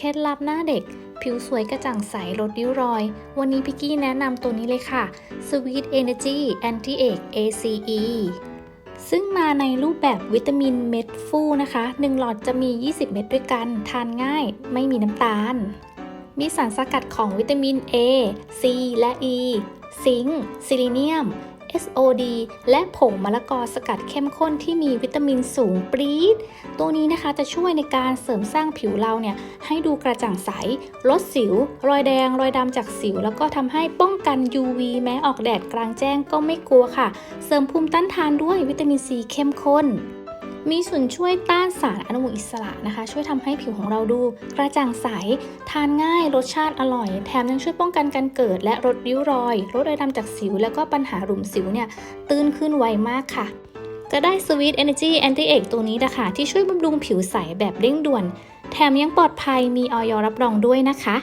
เคล็ดลับหน้าเด็ก ผิวสวยกระจ่างใสลดริ้วรอย วันนี้พี่กี้แนะนำตัวนี้เลยค่ะ Sweet Energy Anti-Age ACE ซึ่งมาในรูปแบบวิตามินเม็ดฟูนะคะ 1 หลอดจะมี 20 เม็ดด้วยกัน ทานง่าย ไม่มีน้ำตาล มีสารสกัดของวิตามิน A C และ E ซิงค์ซิลิเนียม SOD และผงมะละกอสกัดเข้มข้นที่มีวิตามินสูงปรี๊ด ตัวนี้นะคะจะช่วยในการเสริมสร้างผิวเราเนี่ยให้ดูกระจ่างใส ลดสิว รอยแดง รอยดำจากสิว แล้วก็ทำให้ป้องกัน UV แม้ออกแดดกลางแจ้งก็ไม่กลัวค่ะ เสริมภูมิต้านทานด้วยวิตามินซีเข้มข้น มีส่วนช่วยต้านสารอนุมูลอิสระนะคะ ช่วยทำให้ผิวของเราดูกระจ่างใส ทานง่ายรสชาติอร่อย แถมยังช่วยป้องกันการเกิด และลดริ้วรอยลดรอยดำจากสิว แล้วก็ปัญหาหลุมสิวเนี่ยตื้นขึ้นไวมากค่ะก็ได้ Sweet Energy Anti-Age ตัวนี้นะคะที่ช่วยบำรุงผิวใสแบบเร่งด่วน แถมยังปลอดภัยมีออยรับรองด้วยนะคะ